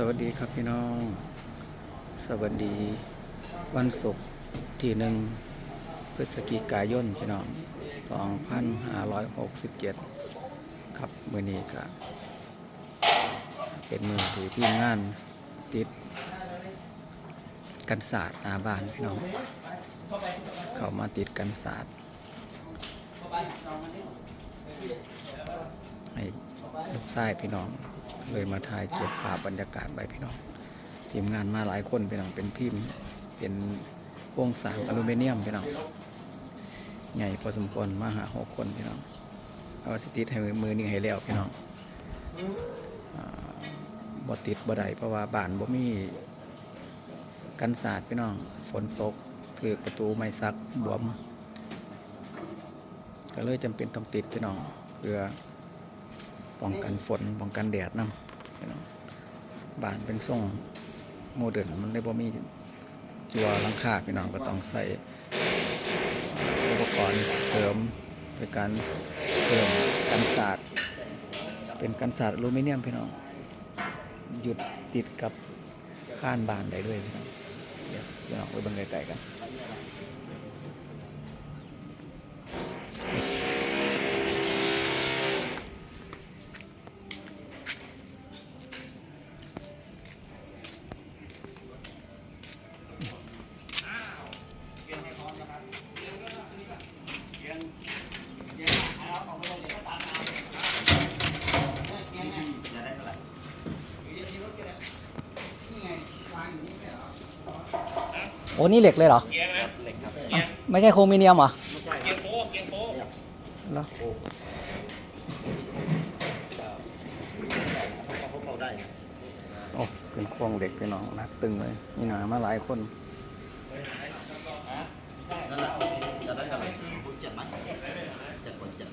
สวัสดีครับพี่น้อง สวัสดี วันศุกร์ที่หนึ่งพฤศจิกายนพี่น้อง 2567 ครับมือนี้ก็เป็นมือที่ทีมงานติดกันศาสตร์นาบ้านพี่น้อง เขามาติดกันศาสตร์ให้ลูกชายพี่น้อง เลยมาถ่ายเก็บภาพบรรยากาศไว้พี่น้องทีมงานมาหลายคนพี่น้องเป็นพิมพ์เป็นวงสามอลูมิเนียมพี่น้องใหญ่พอสมควรมาหาหกคนพี่น้องเอาสิติดให้มือนี่ให้แล้วพี่น้องอบ่ติดบ่ได้เพราะว่าบ้านบ่มีกันศาสตร์พี่น้องฝนตกถือประตูไม้ซักบวมก็เลยจำเป็นต้องติดพี่น้องเพื่อ ป้องกันฝนป้องกันแดดนำพี่น้องบ้านเป็นทรงโมเดิร์นมันได้บ่มีจัวลังคาพี่น้องก็ต้องใส่อุปกรณ์เสริมในการเพิ่มกันศาสตร์เป็นกันศาสตร์อลูมิเนียมพี่น้องหยุดติดกับข้านบานได้ด้วยพี่น้องเดี๋ยวพี่น้องไปบิ่งไกลๆกัน โอ้นี่เหล็กเลยเหรออ้าวไม่ใช่โครมิเนียมเหรอเกียงโป๊ะเกียงโป๊ะเหรอเขาเขาได้โอ้เป็นโครงเหล็กพี่น้องหนักตึงเลยมีหนามาหลายคน นั่นแหละจะได้เท่าไหร่คุณเจ็ดไหมเจ็ดคนเจ็ด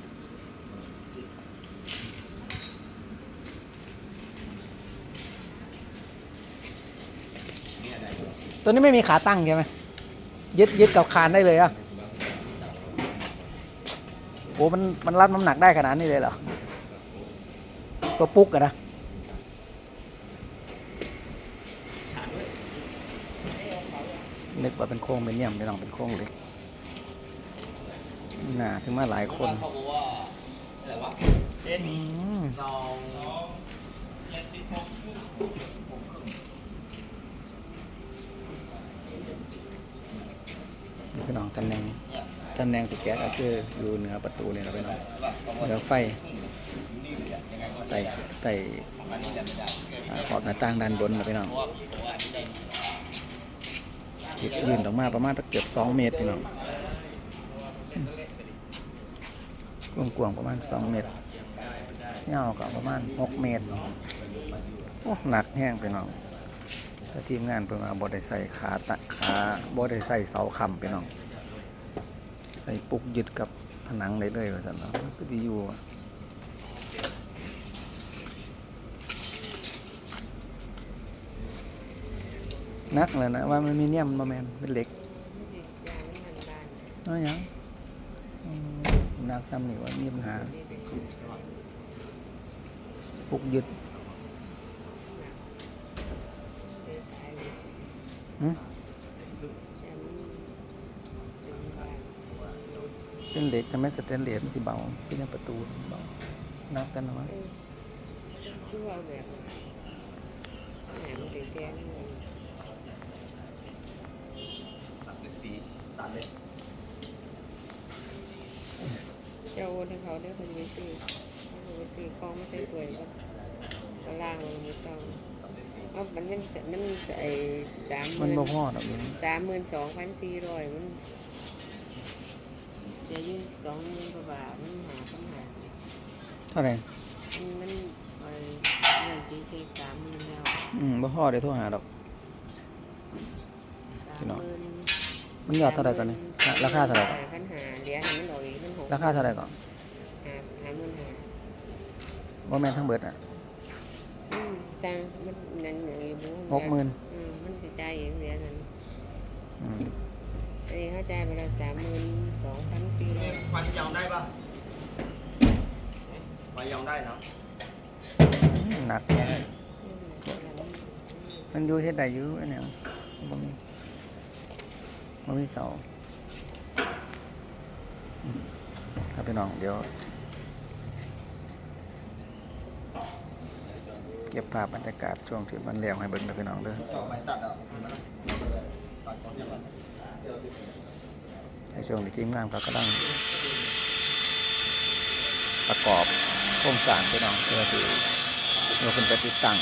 ตัวนี้ไม่มีขาตั้งใช่ไหมยึดยึดกับคานได้เลยอะโอ้มันมันรับน้ำหนักได้ขนาดนี้เลยเหรอตัวปุ๊กอะนะนึกว่าเป็นโค้งเป็นเยี่ยมเป็นลองเป็นโค้งเล็กหนาถึงมาหลายคนเขาบอกว่าอะไรวะเอ็นอืมสอง นี่พี่น้อง ตำแหน่งตำแหน่งสแก๊สก็คืออยู่เหนือประตูเลยนะพี่น้องเหนือไฟไต่ไต่ขอบหน้าต่างด้านบนนะพี่น้องติดยืนออกมาประมาณเกือบสองเมตรพี่น้องกว้างกวงๆประมาณสองเมตรยาวก็ประมาณหกเมตรโอ้หนักแห้งพี่น้องถ้าทีมงานเพิ่งมาบ่ได้ใส่ขาตะขาบ่ได้ใส่เสาคำไปน้อง ใส่ปุกยึดกับผนังได้เลยว่าซั่นเนาะก็สิอยู่อะนักเลยนะว่ามันมีเนียมบ่แม่นเป็นเหล็กนาะหยังนักซ้ำนี่ว่ามีปัญหาปุกยึดหึ เป็นเหล็กทำไมสแตนเลสมันสิเบาเป็นยังประตูเบานับกันนะวะคือว่าแบบแหนมนแกงสามสิบสี่ตัดเลยเจ้าโอนให้เขาได้คนไปซื้อเขาไปซื้อของไม่ใช่สวยก็ก็ล่างลงมือซองเพราะมันเป็นมันไอ้สามหมันมื่นบ่พอดอกนี่สามหมื่นสองพันสี่ร้อยมันจะยื่นสองหมื่นกว่า บาทมันหาปัญหาเท่าไหร่มันมันไอ้เงินตีสี่สามหมื่นแล้วอืมบ่พอได้โทรหาดอกพี่สามน้องหมื่นมันยอดเท่าไหร่ก่อนนี่ราราคาเท่าไหร่ก่อนปัญหาเหรียญมันดอกอีกมันหกราคาเท่าไหร่ก่อนหาหาหมื่นหาบ่แม่นทั้งเบิดอะอืมจังมันนั่นอย่างนี้บุหกหมื่นอืมมันจะจ่ายเองเหรียญนั้น อืม อันนี้เข้าใจไปแล้วสามหมื่นสองพันสี่ร้อยวันยองได้ปะวันยองได้เนาะหนักแฮงอืมมันอยู่เฮ็ดได้อยู่อันเนี้ยบ่มีบ่มีเสาอืมครับพี่น้องเดี๋ยว เก็บภาพบรรยากาศช่วงที่มันแล้วให้เบิ่งเด้อพี่น้องเด้อจ่อไม้ตัดเห็นไหมล่ะตัดก่อนเนี่ยก่อน ในช่วงที่ทีมงานเขากำลังประกอบโครงสร้างพี่น้องเพื่อที่เราเป็นจะติดตั้ง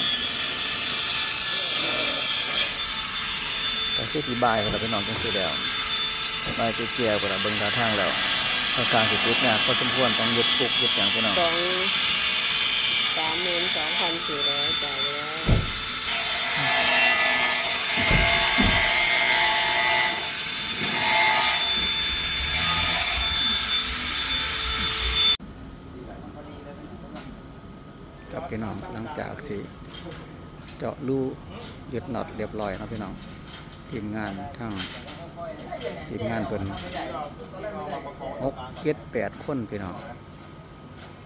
ก็คือที่บายของเราพี่น้องจังซี่แล้วบายเกียวๆกับเราเบิ่งท่าทางแล้วค่อนข้างสิติดงานพอสมควรต้องยึดปุกยึดอย่างพี่น้องสองสามหมื่นสองพันสี่ร้อยจ่ายไปแล้ว กับ พี่น้องหลังจากสิเจาะรูยึดน็อตเรียบร้อยเนาะพี่น้องทีมงานทั้งทีมงานเพิ่นหกเจ็ดแปดคนพี่น้อง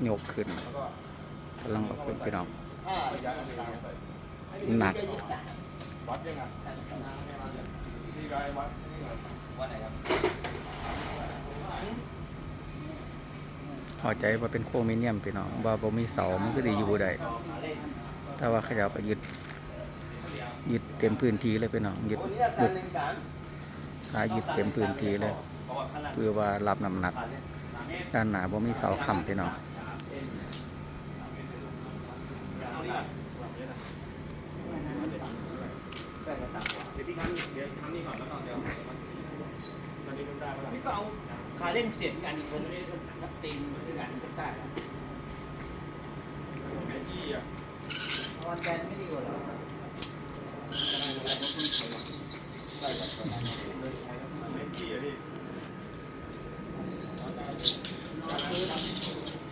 ยกขึ้นกำลังเอาขึ้นพี่น้องหนัก พอใจว่าเป็นโครมิเนียมพี่น้องว่าบ่มีเสามันก็ดีอยู่ได้ถ้าว่าเขาจะเอาไปยึดยึดเต็มพื้นที่เลยพี่น้องยึดตัวนี้แซยึนดหนึ่งสามขายึดเต็มพื้นที่เลยเพื่อว่ารับน้ำหนัก ด้านหน้าบ่มีเสาค้ำพี่น้องนี่ก็เอา ขาเร่งเสียบกันอีกคนนี้ก็ตีนมันด้วยกันก็ได้แล้วออนแกนไม่ดีกว่าเหรอ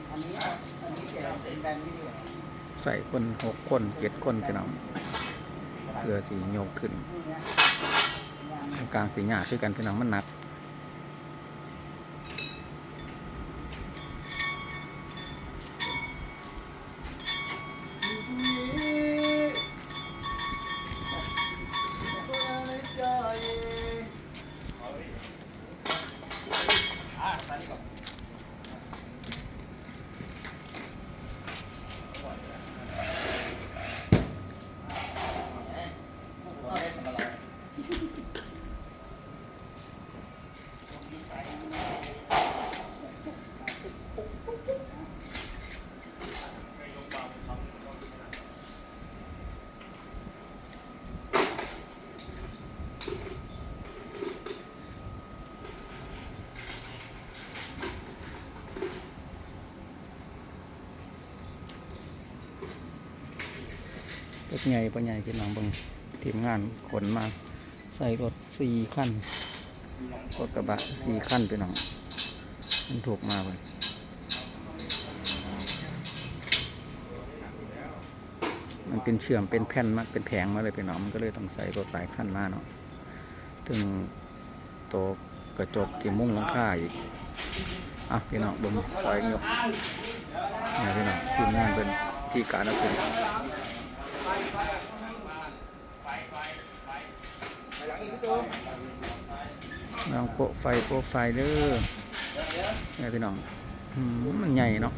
อันนี้อันนี้เดี๋ยวเป็นแบนไม่ดีกว่าใส่คนหกคนเจ็ดคนพี่น้องเพื่อสีโยกขึ้นตรงกลางสีหยาคือกันพี่น้องมัน หนัก รถใหญ่ปะใหญ่พี่น้องบิ่งทีมงานขนมา ใส่รถสี่ขั้นรถกระบะสี่ขั้นพี่น้องมันถูกมาเลยมันเป็นเชื่อมเป็นแผ่นมาเป็นแผงมาเลยพี่น้องมันก็เลยต้องใส่รถหลายขั้นมาเนาะถึงโตกระจกที่มุ้งหลังคาอีกอะพี่น้องบิ่งซอยยกเนี่ยพี่น้องทีมงานเป็นที่การเอาเป็น ลองโปะไฟโปะไฟเด้อเนี่พี่น้องมันใหญ่เนาะ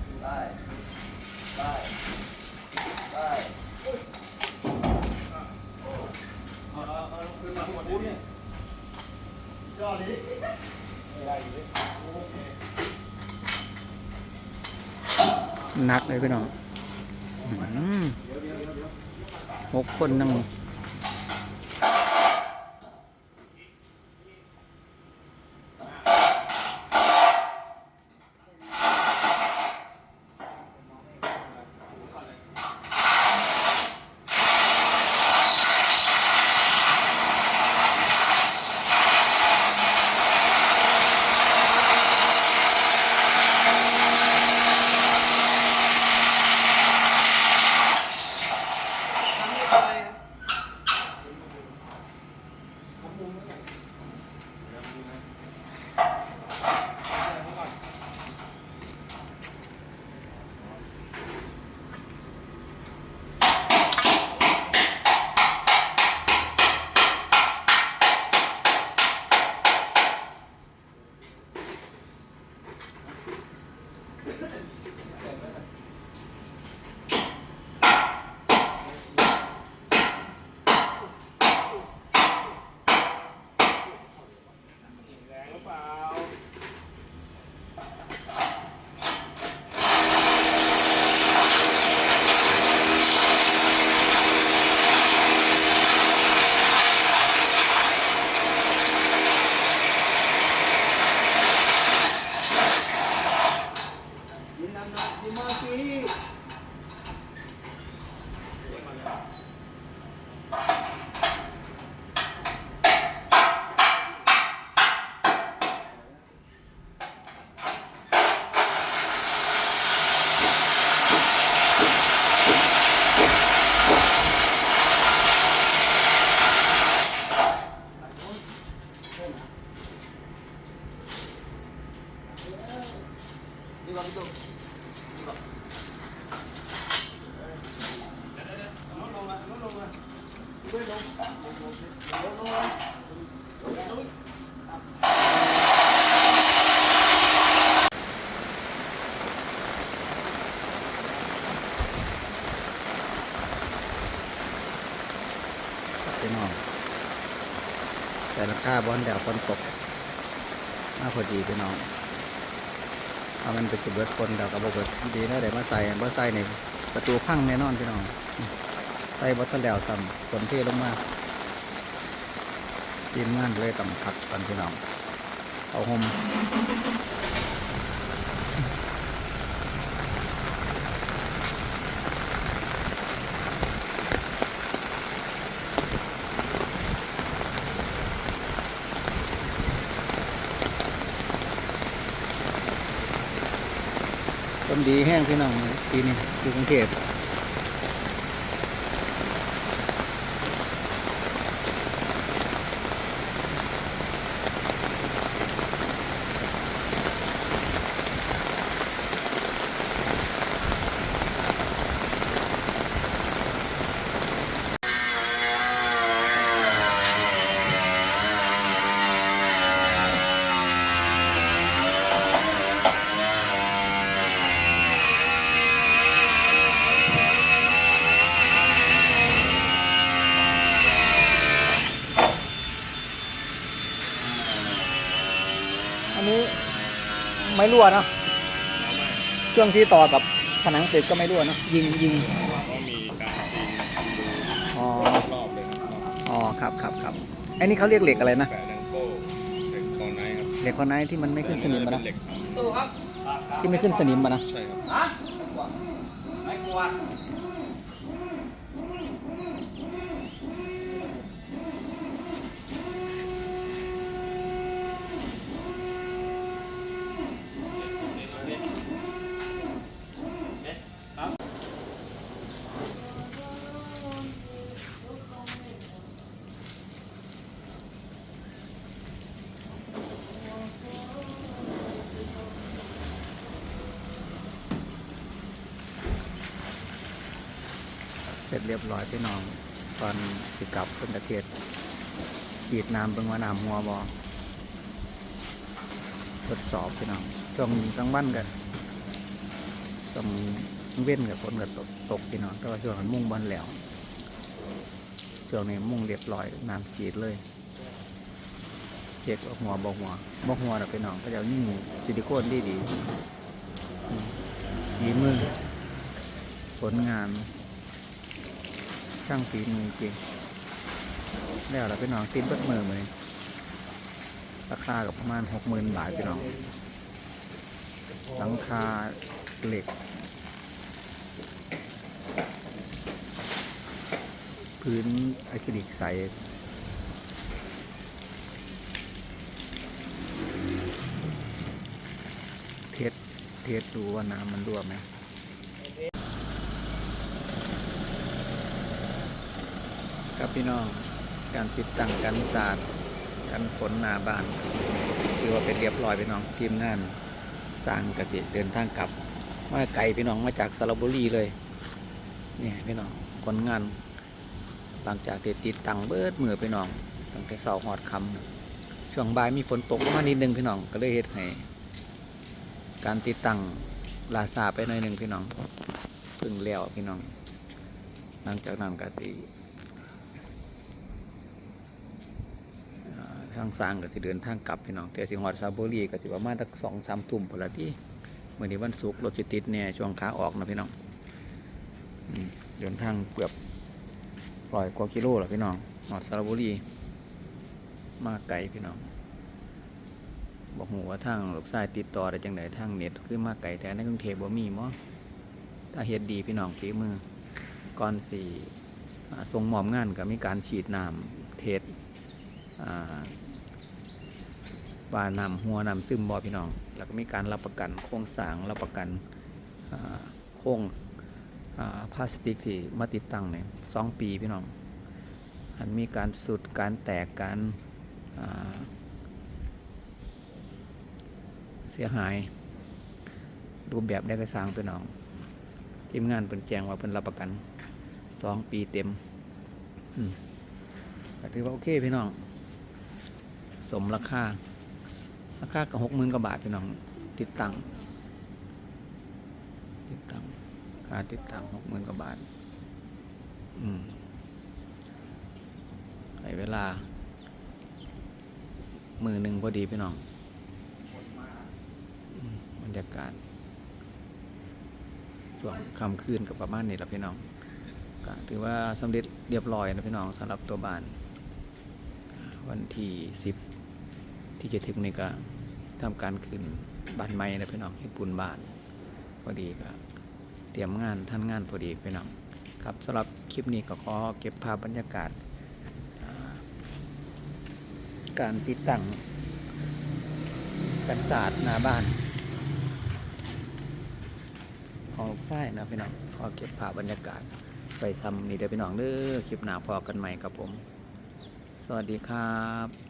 หนักเลยพี่น้องอ หกคนนั่ง พี่น้อง แต่ราคาบอลเดี๋ยวฝนตกมาพอดีพี่น้องเอามันไปจุดเบิดคนเดี๋ยวก็บเบิดดีนะเดี๋ยวมาใส่บ่ใส่ในประตูพังแน่นอนพี่น้อง ใส่บอทันแล้วต่ำฝนเทลงมาทีมงานเลยต่ำพักกันพี่น้องเอาห่ม ดีแห้งพี่น้องปีนี้อยู่กรุงเทพอันนี้ ไม่รั่วเนาะช่วงที่ต่อกับผนังเสร็จก็ไม่รั่วเนอะยิงยิงก็มีการตีดูอ๋อรอบเลยครับอ๋อครับครับครับอันนี้เขาเรียกเหล็กอะไรนะแปะแลงโก้เหล็กคอไนท์ครับเหล็กคอนไนท์ที่มันไม่ขึ้นสนิมมาเป็นะเหล็กตู้ครับที่ไม่ขึ้นสนิมมานะใช่ครับ ร็จเรียบร้อยพี่น้อง ตอนสิกลับเป็นประเทศขีดน้ำเบิ่งว่าน้ำหัวบอทดสอบพี่น้องช่วงกลางวันกันช่วงเว้นกับฝนกับตกตกพี่น้องแต่ว่าช่วงนั้นมุ่งบอลแล้วช่วงนี้มุ่งเรียบร้อยน้ำขีดเลยเช็คหัวบ่หัวบ่หัวนะพี่น้องก็จะยิ่งซิลิโคนดีดีดีมือผลงาน ช่างฝีมือจริงแล้วเราไปนอนตินเบิดมือเลยราคากับประมาณหกหมื่นบาทพี่น้อง หลังคาเหล็ก พื้นอะคริลิกใสเทสเทสดูว่าน้ำมันรั่วไหม ครับพี่น้องการติดตั้งกันศาสตร์กันฝนหนาบ้านถือว่าเป็นเรียบร้อยพี่น้องทีมงานสร้างกสิเดินทางกลับมาไกลพี่น้องมาจากสระบุรีเลยเนี่ยพี่น้องคนงาน หลังจากที่ติดตั้งเบิดมือพี่น้องตั้งแต่เสาหอดคำช่วงบ่ายมีฝนตกมานิดนึงพี่น้องก็เลยเฮ็ดให้การติดตั้งลาซาไปหน่อยหนึ่งพี่น้องพึ่งแล้วพี่น้อง หลังจากนั้นก็สิ อ่า ทางสร้างก็สิเดินทางกลับพี่น้องแต่สิฮอดซาบุรีก็สิประมาณสักสองสามทุ่มพอละที่เมื่อนี้วันศุกร์รถสิติดเนี่ยช่วงขาออกนะพี่น้องเดินทางเกือบร้อยกว่ากิโลแล้วพี่น้องฮอดซาบุรีมาไกลพี่น้องบอกหูว่าทางลูกชายติดต่อได้จังไดทางเน็ตคือมาไกลแต่ในกรุงเทพบ่มีมั้งถ้าเฮ็ดดีพี่น้องฝีมือก่อนสิอ่าส่งมอบงานก็มีการฉีดน้ำเทสอ่า ว่านำหัวนำซึมบอพี่น้อง แล้วก็มีการรับประกันโครงสร้างรับประกันโครงพลาสติกที่มาติดตั้งเนี่ยสองปีพี่น้องอันมีการสุดการแตกการเสียหาย รูปแบบได้กระสางพี่น้องทีมงานเป็นแจงว่าเป็นรับประกันสองปีเต็มอืมถือว่าโอเคพี่น้อง สมราคา ราคาก็หกหมื่นกว่าบาทพี่น้อง ติดตั้งติดตั้งค่าติดตั้งหกหมื่นกว่าบาท อืมใช้เวลา มือหนึ่งพอดีพี่น้องบรรยากาศช่วงค่ำคืนกับประมาณนี้แหละพี่น้องก็ถือว่าสำเร็จเรียบร้อยนะพี่น้องสำหรับตัวบ้าน วันที่สิบ ที่จะถึงนี่ก็ทำการขึ้นบ้านใหม่นะพี่น้องให้ปูนบ้านพอดีก็เตรียมงานท่านงานพอดีพี่น้องครับสำหรับคลิปนี้ก็ขอเก็บภาพบรรยากาศ การติดตั้งกันศาสตร์หน้าบ้านของลูกชายนะพี่น้องขอเก็บภาพบรรยากาศไปทำนี่เดี๋ยวพี่น้องเด้อคลิปหน้าพอกันใหม่ครับผม สวัสดีครับ